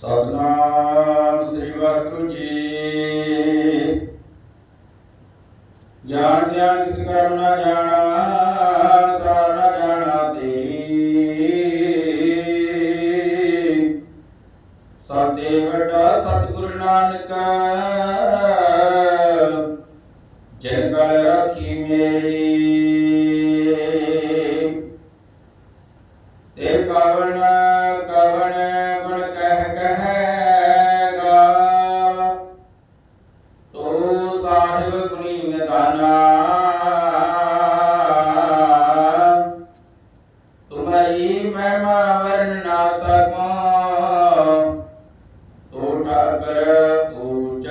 ਸਤਨਾਮ ਸ੍ਰੀ ਵਾਹਿਗੁਰੂ ਜੀ। ਗਿਆਨ ਗਿਆਨ ਕਿਸ ਕਰਮ ਨਾ ਜਾਣਾ, ਸਾਰ ਨਾ ਜਾਣਾ ਤੇਰੀ। ਸਤੇ ਵੱਡਾ ਸਤਿਗੁਰੂ ਨਾਨਕ ਜਿਨ ਕਲ ਰਾਖੀ ਮੇਰੀ। ਤੇ ਕਵਨ ਸਾਹਿਬ ਗੁਣੀ ਨਿਦਾਨਾ। ਤੁਮਰੀ ਮਹਿਮਾ ਵਰਨ ਨਾ ਸਕੋ। ਤੋ ਠਾਕਰ ਪੂਜ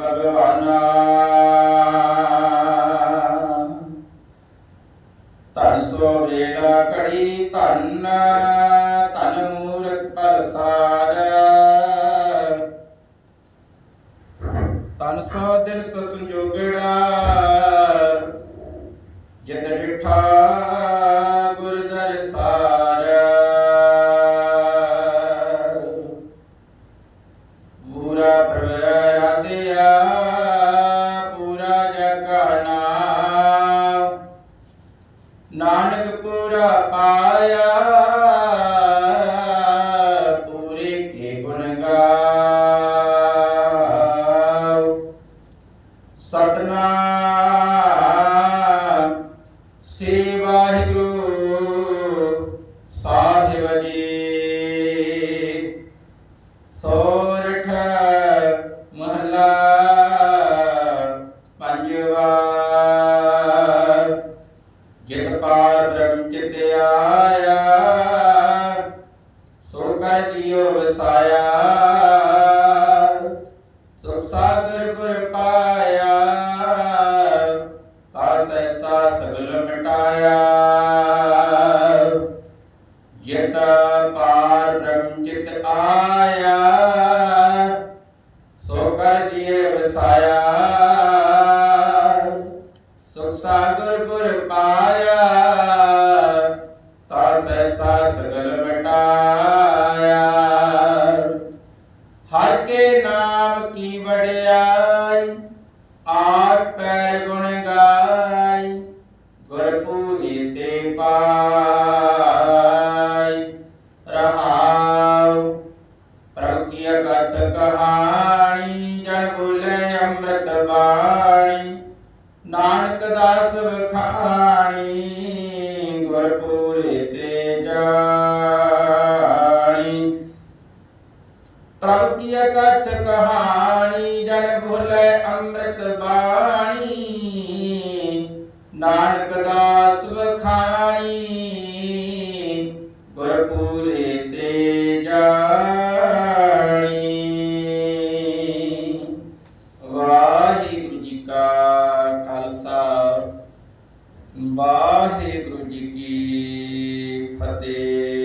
ਭਗਵਾਨਾ। ਧਨ ਸੋ ਵੇਲਾ ਘੜੀ ਧੰਨ। ਸੋ ਦਿਨ ਸੋ ਸੰਜੋਗੜਾ ਜਿਤ ਡਿਠਾ ਗੁਰ ਦਰਸਾਰ। ਪੂਰਾ ਪ੍ਰਭ ਰਾਧਿਆ ਪੂਰਾ ਜਗਾਨਾ। ਨਾਨਕ ਪੂਰਾ ਪਾਇਆ। ਪਾਰ ਬ੍ਰਹਮ ਚਿਤ ਆਇਆ ਸੋ ਕਰ ਦਿਓ ਵਸਾਇਆ। ਸੁਖ ਸਾਗਰ ਗੁਰ ਪਾਇਆ ਹਰ ਕੇ ਨਾਮ ਕੀ ਵਡਿਆਈ ਆਠ ਪੈਰ ਗੁਣ ਗਾਈ ਗੁਰਪੂਰੀ ਤੇ ਪਾਈ ਰਹਾਉ ਪ੍ਰਭ ਕੀ ਕਥ ਪ੍ਰਭ ਕੀ ਕਥ ਕਹਾਣੀ, ਜਨ ਭੁਲੇ ਅੰਮ੍ਰਿਤ ਬਾਣੀ। ਨਾਨਕ ਦਾਸ ਵਖਾਣੀ, ਗੁਰਪੂਰੇ ਤੇ ਜਾਣੀ। ਵਾਹਿਗੁਰੂ ਜੀ ਕਾ ਖਾਲਸਾ, ਵਾਹਿਗੁਰੂ ਜੀ ਕੀ ਫਤਿਹ।